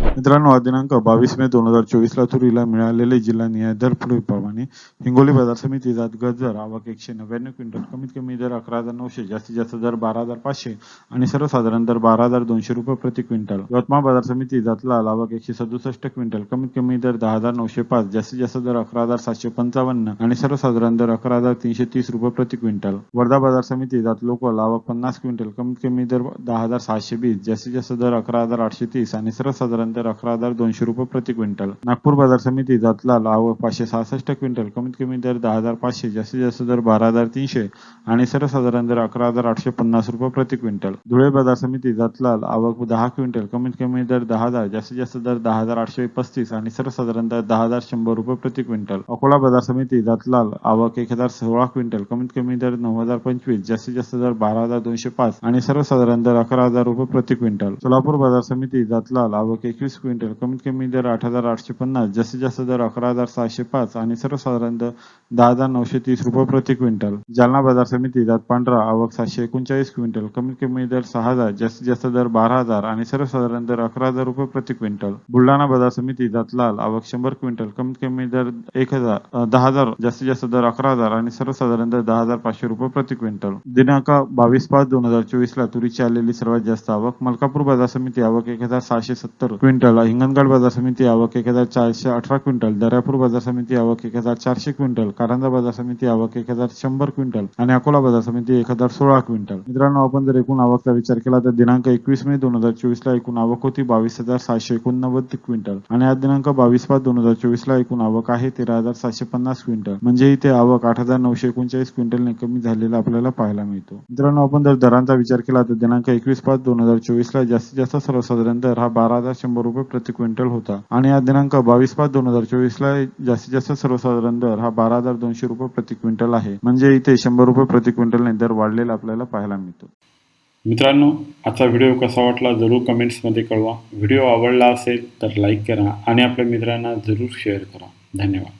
मित्रांनो आज दिनांक बावीस मे दोन हजार चोवीस ला तुरीला मिळालेले जिल्हा निहाय दर पुढीलप्रमाणे हिंगोली बाजार समिती जात गजर आवक एकशे नव्याण्णव क्विंटल कमीत कमी दर अकरा हजार नऊशे जास्तीत जास्त दर बारा हजार पाचशे आणि सर्वसाधारण दर बारा हजार दोनशे रुपये प्रति क्विंटल. यवतमाळ बाजार समिती जातला लावक आवक एकशे सदुसष्ट क्विंटल कमीत कमी दर दहा हजार नऊशे पाच जास्तीत जास्त दर अकरा हजार सातशे पंचावन्न आणि सर्वसाधारण दर अकरा हजार तीनशे तीस रुपये प्रति क्विंटल. वर्धा बाजार समिती जात लोकल आवक पन्नास क्विंटल कमीत कमी दर दहा हजार सहाशे वीस जास्तीत जास्त दर अकरा हजार आठशे तीस आणि सर्वसाधारण त्यानंतर अकरा हजार दोनशे रुपये प्रति क्विंटल. नागपूर बाजार समिती जातला लाव पाचशे सहासष्ट क्विंटल. कमीत कमी दर दहा हजार पाचशे जास्तीत जास्त दर बारा हजार तीनशे आणि सर्वसाधारण दर अकरा हजार आठशे पन्नास रुपये प्रति क्विंटल. धुळे बाजार समिती जातलाल आवक दहा क्विंटल. कमीत कमी दर दहा हजार जास्तीत जास्त दर दहा हजार आठशे पस्तीस आणि सर्वसाधारण दर दहा हजार शंभर रुपये प्रति क्विंटल. अकोला बाजार समिती जातलाल आवक एक हजार सोळा क्विंटल. कमीत कमी दर नऊ हजार पंचवीस जास्तीत जास्त दर बारा हजार दोनशे पाच आणि सर्वसाधारण दर अकरा हजार रुपये प्रति क्विंटल. सोलापूर बाजार समिती जातलाल आवक एकवीस क्विंटल. कमीत कमी दर आठ हजार आठशे पन्नास जास्तीत जास्त दर अकरा हजार सहाशे पाच आणि सर्वसाधारण दर दहा हजार नऊशे तीस रुपये प्रति क्विंटल. जालना बाजार समिती जात पांढरा आवक सातशे एकोणचाळीस क्विंटल. कमीत कमी दर सहा हजार जास्तीत जास्त दर बारा हजार आणि सर्वसाधारण दर अकरा हजार रुपये प्रति क्विंटल. बुलढाणा बाजार समिती जात लाल आवक शंभर क्विंटल. कमीत कमी दर एक हजार दहा हजार जास्तीत जास्त दर अकरा हजार आणि सर्वसाधारण दर दहा हजार पाचशे रुपये प्रति क्विंटल. दिनांक बावीस पाच दोन हजार चोवीस ला तुरीची आलेली सर्वात जास्त आवक मलकापूर बाजार समिती आवक एक हजार सहाशे सत्तर. क्विंटल हिंगणघाट बाजार समिती आवक एक हजार चारशे अठरा क्विंटल दर्यापूर बाजार समिती आवक एक हजार चारशे क्विंटल कारंजा बाजार समिती आवक एक हजार शंभर क्विंटल आणि अकोला बाजार समिती एक हजार सोळा क्विंटल. मित्रांनो आपण जर एकूण आवकचा विचार केला तर दिनांक एकवीस मे दोन हजार चोवीस ला एकूण आवक होती बावीस हजार सहाशे एकोणनव्वद क्विंटल आणि आज दिनांक बावीस पाच दोन हजार चोवीस ला एकूण आवक आहे तेरा हजार सातशे पन्नास क्विंटल. म्हणजे इथे आवक आठ हजार नऊशे एकोणचाळीस क्विंटलने कमी झालेला आपल्याला पाहायला मिळतो. मित्रांनो आपण जर दरांचा विचार केला तर दिनांक एकवीस पाच दोन हजार चोवीस ला जास्तीत जास्त सर्वसाधारण दर हा बारा हजार शंभर रुपये प्रति क्विंटल होता. आणि हा दिनांक बावीस पाच दोन हजार चोवीस ला जास्तीत जास्त सर्वसाधारण दर हा बारा हजार दोनशे रुपये प्रति क्विंटल आहे. म्हणजे इथे शंभर रुपये प्रति क्विंटलने दर वाढलेला आपल्याला पाहायला मिळतो. मित्रांनो आजचा व्हिडिओ कसा वाटला जरूर कमेंट्समध्ये कळवा. व्हिडिओ आवडला असेल तर लाईक करा आणि आपल्या मित्रांना जरूर शेअर करा. धन्यवाद.